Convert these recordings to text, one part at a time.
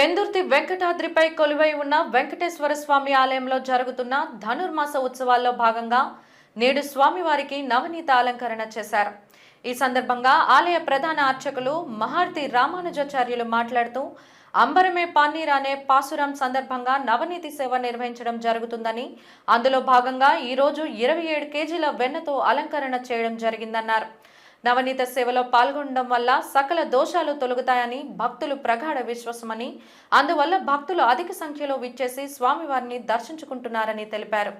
పెందుర్తి వెంకటాద్రిపై కొలువై ఉన్న వెంకటేశ్వర స్వామి ఆలయంలో జరుగుతున్న ధనుర్మాస ఉత్సవాల్లో భాగంగా నేడు స్వామివారికి నవనీత అలంకరణ చేశారు. ఈ సందర్భంగా ఆలయ ప్రధాన అర్చకులు మహార్తి రామానుజాచార్యులు మాట్లాడుతూ అంబరమే పన్నీర్ అనే పాసురం సందర్భంగా నవనీతి సేవ నిర్వహించడం జరుగుతుందని అందులో భాగంగా ఈరోజు ఇరవై ఏడు కేజీల వెన్నతో అలంకరణ చేయడం జరిగిందన్నారు. నవనీత సేవలో పాల్గొనడం వల్ల సకల దోషాలు తొలగుతాయని భక్తులు ప్రగాఢ విశ్వాసమని అందువల్ల భక్తులు అధిక సంఖ్యలో విచ్చేసి స్వామివారిని దర్శించుకుంటున్నారని తెలిపారు.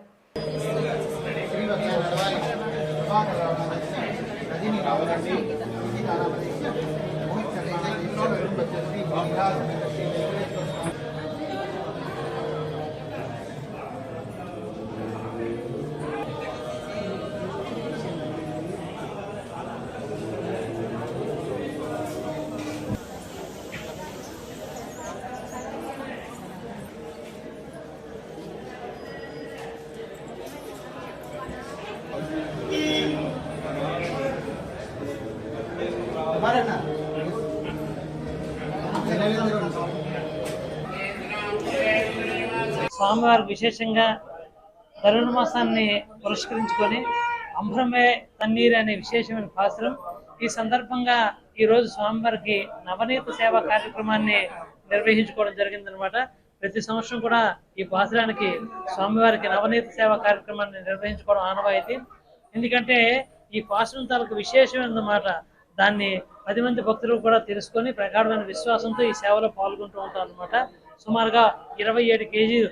స్వామివారికి విశేషంగా ధనుర్మాసాన్ని పురస్కరించుకొని అంబ్రమే తన్నీరు అనే విశేషమైన పాత్రం. ఈ సందర్భంగా ఈ రోజు స్వామివారికి నవనీత సేవా కార్యక్రమాన్ని నిర్వహించుకోవడం జరిగిందనమాట ప్రతి సంవత్సరం కూడా ఈ పాత్రానికి స్వామివారికి నవనీత సేవా కార్యక్రమాన్ని నిర్వహించుకోవడం ఆనవాయితీ. ఎందుకంటే ఈ పాశ్రం తాలూకు విశేషమైనమాట దాన్ని పది మంది భక్తులు కూడా తెలుసుకొని ప్రగాఢమైన విశ్వాసంతో ఈ సేవలో పాల్గొంటూ ఉంటారు అనమాట సుమారుగా ఇరవై ఏడు కేజీలు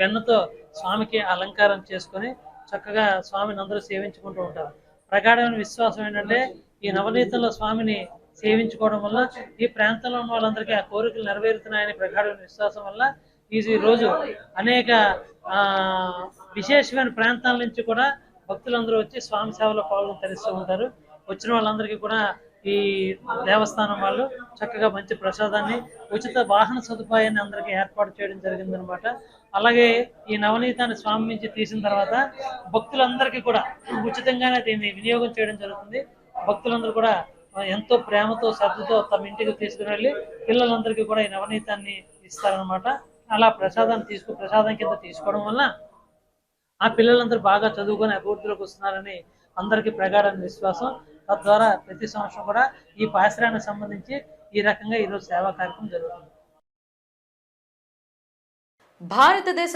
వెన్నతో స్వామికి అలంకారం చేసుకొని చక్కగా స్వామిని అందరూ సేవించుకుంటూ ఉంటారు. ప్రగాఢమైన విశ్వాసం ఏంటంటే ఈ నవనీతంలో స్వామిని సేవించుకోవడం వల్ల ఈ ప్రాంతంలో ఉన్న వాళ్ళందరికీ ఆ కోరికలు నెరవేరుతున్నాయని ప్రగాఢమైన విశ్వాసం వల్ల ఈ రోజు అనేక ఆ విశేషమైన ప్రాంతాల నుంచి కూడా భక్తులందరూ వచ్చి స్వామి సేవలో పాల్గొని తరిస్తూ ఉంటారు. వచ్చిన వాళ్ళందరికీ కూడా ఈ దేవస్థానం వాళ్ళు చక్కగా మంచి ప్రసాదాన్ని ఉచిత వాహన సదుపాయాన్ని అందరికీ ఏర్పాటు చేయడం జరిగిందనమాట. అలాగే ఈ నవనీతాన్ని స్వామి నుంచి తీసిన తర్వాత భక్తులందరికీ కూడా ఉచితంగానే దీన్ని వినియోగం చేయడం జరుగుతుంది. భక్తులందరూ కూడా ఎంతో ప్రేమతో శ్రద్ధతో తమ ఇంటికి తీసుకుని వెళ్ళి పిల్లలందరికీ కూడా ఈ నవనీతాన్ని ఇస్తారనమాట. అలా ప్రసాదాన్ని తీసుకు ప్రసాదం కింద తీసుకోవడం వల్ల ఆ పిల్లలందరూ బాగా చదువుకొని అభివృద్ధిలోకి వస్తున్నారని అందరికీ ప్రగాఢ విశ్వాసం తద్వారా ప్రతి సంవత్సరం కూడా ఈ పాశ్రానికి సంబంధించి ఈ రకంగా ఈరోజు సేవా కార్యక్రమం జరుగుతుంది. భారతదేశ